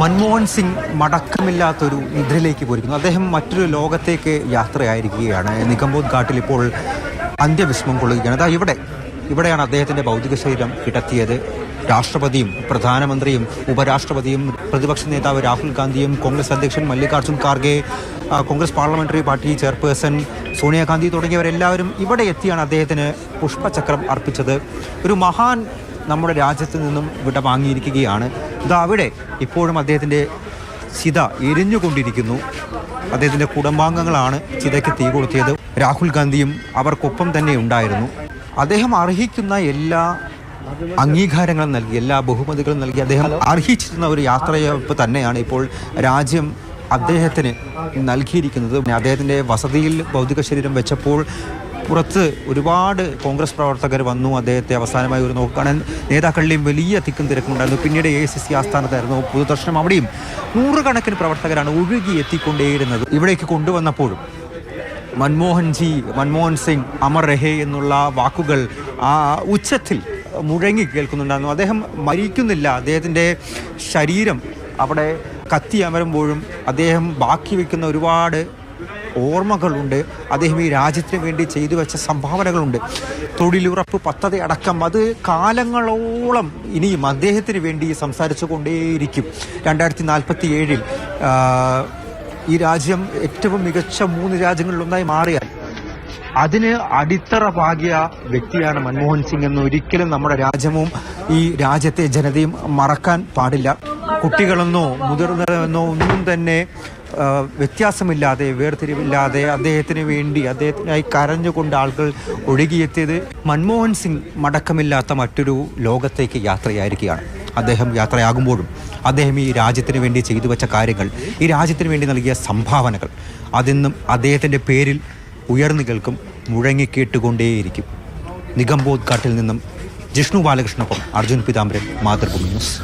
മൻമോഹൻ സിംഗ് മടക്കമില്ലാത്തൊരു നിദ്രയിലേക്ക് പോയിരിക്കുന്നു. അദ്ദേഹം മറ്റൊരു ലോകത്തേക്ക് യാത്രയായിരിക്കുകയാണ്. നിഗംബോധ് ഘാട്ടിൽ ഇപ്പോൾ അന്ത്യവിസ്മം കൊള്ളുകയാണ്. അതാ ഇവിടെ ഇവിടെയാണ് അദ്ദേഹത്തിന്റെ ഭൗതിക ശരീരം കിടത്തിയത്. രാഷ്ട്രപതിയും പ്രധാനമന്ത്രിയും ഉപരാഷ്ട്രപതിയും പ്രതിപക്ഷ നേതാവ് രാഹുൽ ഗാന്ധിയും കോൺഗ്രസ് അധ്യക്ഷൻ Mallikarjun Kharge Congress parliamentary party chairperson Sonia Gandhi തുടങ്ങിയവരെല്ലാവരും ഇവിടെ എത്തിയാണ് അദ്ദേഹത്തിന് പുഷ്പചക്രം അർപ്പിച്ചത്. ഒരു മഹാൻ നമ്മുടെ രാജ്യത്ത് നിന്നും വിട വാങ്ങിയിരിക്കുകയാണ്. ഇതാ അവിടെ ഇപ്പോഴും അദ്ദേഹത്തിന്റെ ചിത എരിഞ്ഞുകൊണ്ടിരിക്കുന്നു. അദ്ദേഹത്തിന്റെ കുടുംബാംഗങ്ങളാണ് ചിതയ്ക്ക് തീ കൊളുത്തിയത്. രാഹുൽ ഗാന്ധിയും അവർക്കൊപ്പം തന്നെ ഉണ്ടായിരുന്നു. അദ്ദേഹം അർഹിക്കുന്ന എല്ലാ അംഗീകാരങ്ങളും നൽകി എല്ലാ ബഹുമതികളും നൽകി അദ്ദേഹം അർഹിച്ചിരുന്ന ഒരു യാത്രയപ്പ് തന്നെയാണ് ഇപ്പോൾ രാജ്യം അദ്ദേഹത്തിന് നൽകിയിരിക്കുന്നത്. അദ്ദേഹത്തിന്റെ വസതിയിൽ ഭൗതിക ശരീരം വെച്ചപ്പോൾ പുറത്ത് ഒരുപാട് കോൺഗ്രസ് പ്രവർത്തകർ വന്നു. അദ്ദേഹത്തെ അവസാനമായി ഒരു നോക്കുകയാണ് നേതാക്കളുടെയും വലിയ തിക്കും തിരക്കുണ്ടായിരുന്നു പിന്നീട് എ സി സി ആസ്ഥാനത്തായിരുന്നു പൊതുദർശനം. അവിടെയും നൂറുകണക്കിന് പ്രവർത്തകരാണ് ഒഴുകി എത്തിക്കൊണ്ടേയിരുന്നത്. ഇവിടേക്ക് കൊണ്ടുവന്നപ്പോഴും മൻമോഹൻ ജി മൻമോഹൻ സിംഗ് അമർ രഹേ എന്നുള്ള വാക്കുകൾ ആ ഉച്ചത്തിൽ മുഴങ്ങി കേൾക്കുന്നുണ്ടായിരുന്നു. അദ്ദേഹം മരിക്കുന്നില്ല. അദ്ദേഹത്തിന്റെ ശരീരം അവിടെ കത്തി അമരുമ്പോഴും അദ്ദേഹം ബാക്കി വയ്ക്കുന്ന ഒരുപാട് ഓർമ്മകളുണ്ട്. അദ്ദേഹം ഈ രാജ്യത്തിന് വേണ്ടി ചെയ്തു വെച്ച സംഭാവനകളുണ്ട്. തൊഴിലുറപ്പ് പദ്ധതി അടക്കം അത് കാലങ്ങളോളം ഇനിയും അദ്ദേഹത്തിന് വേണ്ടി സംസാരിച്ചു കൊണ്ടേയിരിക്കും. രണ്ടായിരത്തി നാൽപ്പത്തി ഏഴിൽ ഈ രാജ്യം ഏറ്റവും മികച്ച മൂന്ന് രാജ്യങ്ങളിലൊന്നായി മാറിയാൽ അതിന് അടിത്തറ പാകിയ വ്യക്തിയാണ് മൻമോഹൻ സിംഗ് എന്ന് ഒരിക്കലും നമ്മുടെ രാജ്യവും ഈ രാജ്യത്തെ ജനതയും മറക്കാൻ പാടില്ല. കുട്ടികളെന്നോ മുതിർന്നവരെന്നോ ഒന്നും തന്നെ വ്യത്യാസമില്ലാതെ വേർതിരിവില്ലാതെ അദ്ദേഹത്തിന് വേണ്ടി അദ്ദേഹത്തിനായി കരഞ്ഞുകൊണ്ട് ആളുകൾ ഒഴുകിയെത്തിയത് മൻമോഹൻ സിംഗ് മടക്കമില്ലാത്ത മറ്റൊരു ലോകത്തേക്ക് യാത്രയായിരിക്കുകയാണ്. അദ്ദേഹം യാത്രയാകുമ്പോഴും അദ്ദേഹം ഈ രാജ്യത്തിന് വേണ്ടി ചെയ്തു വെച്ച കാര്യങ്ങൾ ഈ രാജ്യത്തിന് വേണ്ടി നൽകിയ സംഭാവനകൾ അതിന്നും അദ്ദേഹത്തിന്റെ പേരിൽ ഉയർന്നു കേൾക്കും മുഴങ്ങിക്കേട്ടുകൊണ്ടേയിരിക്കും നിഗംബോധ് കാട്ടിൽ നിന്നും ജിഷ്ണു ബാലകൃഷ്ണപ്പം അർജുൻ പിതാംബരൻ മാതൃഭൂമി ന്യൂസ്.